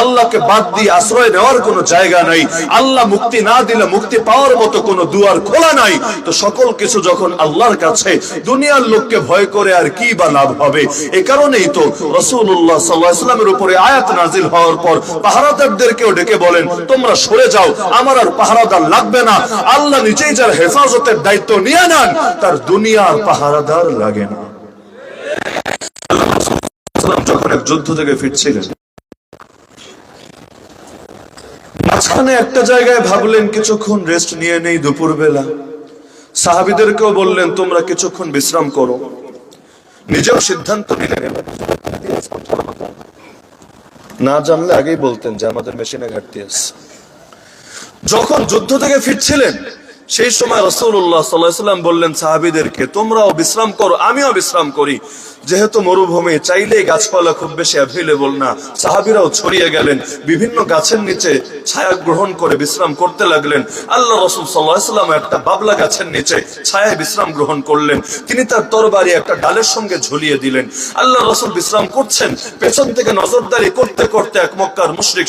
আল্লাহকে বাদ দিয়ে আশ্রয় নেওয়ার জায়গা নাই। আল্লাহ মুক্তি না দিলে মুক্তি পাওয়ার মতো দুয়ার খোলা নাই। তো সকল কিছু যখন আল্লাহর কাছে দুনিয়ার লোককে ভয় করে আর কি বা লাভ হবে? এই কারণেই তো উপরে আয়াত নাজিল হওয়ার পর পাহারাদারদেরকেও ডেকে বলেন, তোমরা সরে যাও, আমার আর পাহারাদার লাগবে না। আল্লাহ নিজেই যার হেফাজতের দায়িত্ব নিয়ে নেন, তার দুনিয়ার পাহারাদার লাগে না সাল্লাম যখন এক যুদ্ধ থেকে ফিরছিলেন। মাঝখানে একটা জায়গায় ভাবলেন, কিছুক্ষণ রেস্ট নিয়ে নেই দুপুর বেলা সাহাবিদেরকেও বললেন, তোমরা কিছুক্ষণ বিশ্রাম করো। নিজেও সিদ্ধান্ত নিলেন না জানলে আগেই বলতেন যে, আমাদের মেশিনে ঘাটতি আছে। যখন যুদ্ধ থেকে ফিরছিলেন সেই সময় রসুল্লাহ সাল্লাম বললেন, সাহাবিদেরকে, তোমরাও বিশ্রাম করো, আমিও বিশ্রাম করি। যেহেতু মরুভূমি, চাইলেই গাছপালা খুব বেশি অ্যাভেলেবল না। সাহাবিরাও ছড়িয়ে গেলেন, বিভিন্ন গাছের নিচে ছায়া গ্রহণ করে বিশ্রাম করতে লাগলেন। আল্লাহ রসুল সাল্লাহাম একটা বাবলা গাছের নিচে ছায়ায় বিশ্রাম গ্রহণ করলেন। তিনি তার তরবারি একটা ডালের সঙ্গে ঝুলিয়ে দিলেন। আল্লাহ রসুল বিশ্রাম করছেন, পেছন থেকে নজরদারি করতে করতে এক মক্কার মুশরিক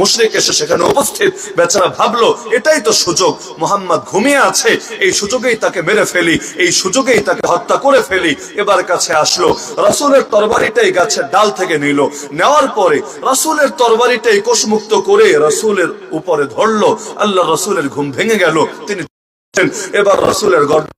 মুশরিক এসে সেখানে উপস্থিত। বেচারা ভাবলো, এটাই তো সুযোগ। মোহাম্মদ ঘুমিয়ে আছে, এই সুযোগেই তাকে মেরে ফেলি, এই সুযোগেই তাকে হত্যা করে ফেলি। এবার কাছে আসলো, রাসুলের তরবারিটাই গাছের ডাল থেকে নিল। নেওয়ার পরে রাসুলের তরবারিটাই কোষমুক্ত করে রাসুলের উপরে ধরলো। আল্লাহ রাসুলের ঘুম ভেঙে গেল, তিনি এবার রাসুলের গর্ব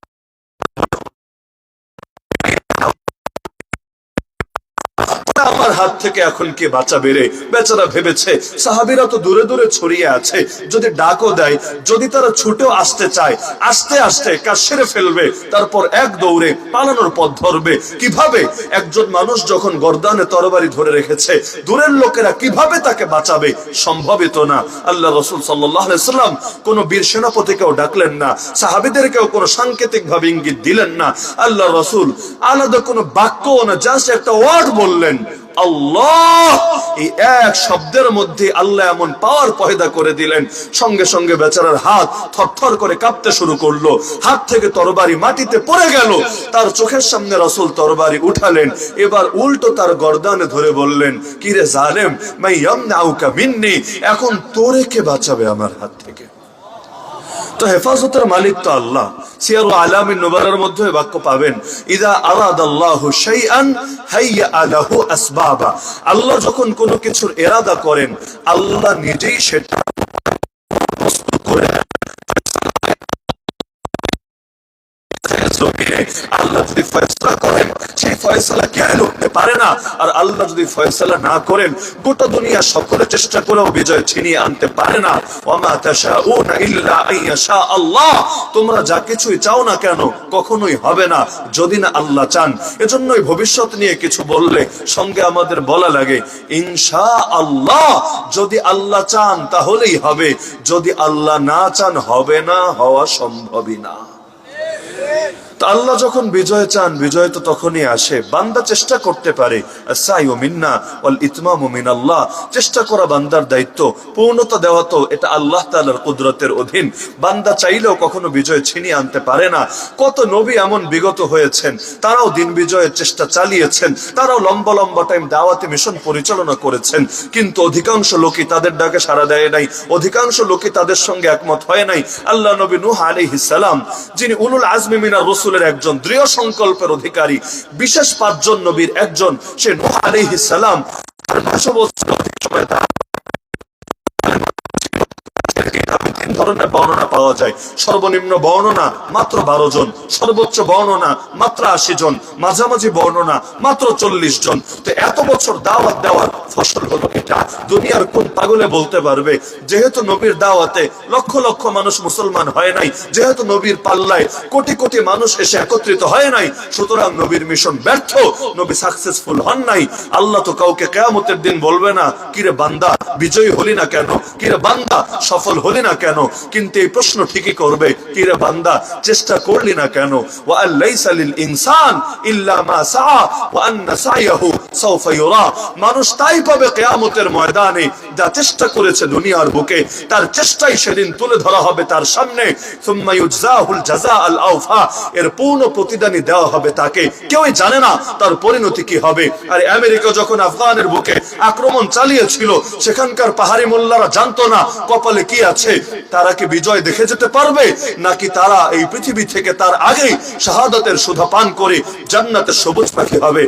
হাত থেকে এখন কে বাঁচাবে রে? বেচারা ভেবেছে, সাহাবিরা তো দূরে দূরে ছড়িয়ে আছে। যদি ডাকও দেয়, যদি তারা ছুটেও আসতে চায়, আস্তে আস্তে কাজ সেরে ফেলবে, তারপর এক দৌড়ে পালানোর পথ ধরবে। কীভাবে? একজন মানুষ যখন গর্দানে তরবারি ধরে রেখেছে, দূরের লোকেরা কীভাবে তাকে বাঁচাবে? সম্ভবিত না। আল্লাহ রসুল সাল্লাম কোন বীর সেনাপতিকেও ডাকলেন না, সাহাবিদেরকেও কোনো সাংকেতিক ভাবে ইঙ্গিত দিলেন না। আল্লাহ রসুল আলাদা কোনো বাক্য না, জাস্ট একটা ওয়ার্ড বললেন আল্লাহ! এই এক শব্দের মধ্যে আল্লাহ এমন পাওয়ার পয়দা করে দিলেন। সঙ্গে সঙ্গে বেচারার হাত থরথর করে কাঁপতে শুরু করল। হাত থেকে তরবারি মাটিতে পড়ে গেল। তার চোখের সামনে রসুল তরবারি উঠালেন। এবার উল্টো তার গর্দানে ধরে বললেন, কিরে জালেম, মাই ইয়ামনাউকা মিন্নি, এখন তোরে কে বাঁচাবে আমার হাত থেকে? তো হেফাজতের মালিক তো আল্লাহ। সিয়ার আলামিন নুবারের মধ্যে বাক্য পাবেন, ইদা আরাদ আল্লাহ হাইয়া আলাহু আসবাবা। আল্লাহ যখন কোনো কিছুর এরাদা করেন, আল্লাহ নিজেই সেটা আল্লাহ যদি ফয়সলা করেন, সেই ফয়সলা পারে না? আর আল্লাহ যদি ফয়সলা না করেন, গোটা দুনিয়া সকলে চেষ্টা করেও বিজয় ছিনিয়ে আনতে পারে না। আল্লাহ। তোমরা যা কিছুই চাও না কেন, কখনোই হবে না। যদি না আল্লাহ চান, এজন্যই ভবিষ্যৎ নিয়ে কিছু বললে সঙ্গে আমাদের বলা লাগে, ইনশা আল্লাহ। যদি আল্লাহ চান, তাহলেই হবে। যদি আল্লাহ না চান, হবে না, হওয়া সম্ভবই না। আল্লাহ যখন বিজয় চান, বিজয় তো তখনই আসে। বান্দা চেষ্টা করতে পারে। চেষ্টা করা বান্দার দায়িত্ব। পূর্ণতা দেওয়া তো এটা আল্লাহ তাআলার কুদরতের অধীন। বান্দা চাইলেও কখনো বিজয় ছিনিয়ে আনতে পারে না। কত নবী এমন বিগত হয়েছেন, তারাও দিন বিজয়ের চেষ্টা চালিয়েছেন, তারাও লম্বা লম্বা টাইম দাওয়াতি মিশন পরিচালনা করেছেন। কিন্তু অধিকাংশ লোকই তাদের ডাকে সাড়া দেয় নাই। অধিকাংশ লোকই তাদের সঙ্গে একমত হয় নাই। আল্লাহ নবী নূহ আলাইহিস সালাম, যিনি উলুল আজমি মিনার রসুলের একজন দৃঢ় সংকল্পের অধিকারী, বিশেষ পাঁচজন নবীর একজন, সে নোহ আলাইহিস সালাম। তার নয়শো বছর সময় তার ধরনের বর্ণনা পাওয়া যায়। সর্বনিম্ন বর্ণনা মাত্র বারো জন, সর্বোচ্চ বর্ণনা মাত্র আশি জন, মাঝামাঝি বর্ণনা মাত্র চল্লিশ জন। তো এত বছর দাওয়াত দেওয়ার ফসল হলো এটা। দুনিয়ার কোন পাগলে বলতে পারবে, যেহেতু নবীর দাওয়াতে লক্ষ লক্ষ মানুষ মুসলমান হয় নাই, যেহেতু নবীর পাল্লায় কোটি কোটি মানুষ এসে একত্রিত হয় নাই, সুতরাং নবীর মিশন ব্যর্থ, নবী সাকসেসফুল হন নাই। আল্লাহ তো কাউকে কেয়ামতের দিন বলবে না, কিরে বান্দা, বিজয়ী হলি না কেন? কিরে বান্দা, সফল হলি না কেন? কিন্তু এই প্রশ্ন ঠিকই করবে, কিরে বান্দা, চেষ্টা করলি না কেন? ওয়া আল্লাইসা লিল ইনসান ইল্লা মা সাআ, ওয়া আন্না সাইয়াহু মানুষ তাই পাবে কেয়ামতের ময়দানে যা চেষ্টা করেছে দুনিয়ার বুকে, তার চেষ্টাই সেদিন তুলে ধরা হবে তার সামনে। এর পূর্ণ প্রতিদানই দেওয়া হবে তাকে। কেউই জানে না তার পরিণতি কি হবে। আর আমেরিকা যখন আফগানের বুকে আক্রমণ চালিয়েছিল, সেখানকার পাহাড়ি মোল্লারা জানতো না কপালে কি আছে। তারা কি বিজয় দেখে যেতে পারবে? নাকি তারা এই পৃথিবী থেকে তার আগেই শাহাদাতের সুধা পান করে জান্নাতের সবুজ পাখি হবে?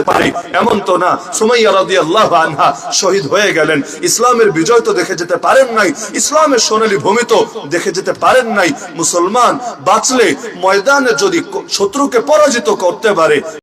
যেতে পারি। এমন তো না। সুমাইয়া রাদিয়াল্লাহু আনহা শহীদ হয়ে গেলেন। ইসলামের বিজয় তো দেখে যেতে পারেন নাই। ইসলামের সোনালী ভূমি তো দেখে যেতে পারেন নাই। মুসলমান বাঁচলে ময়দানে যদি শত্রুকে পরাজিত করতে পারে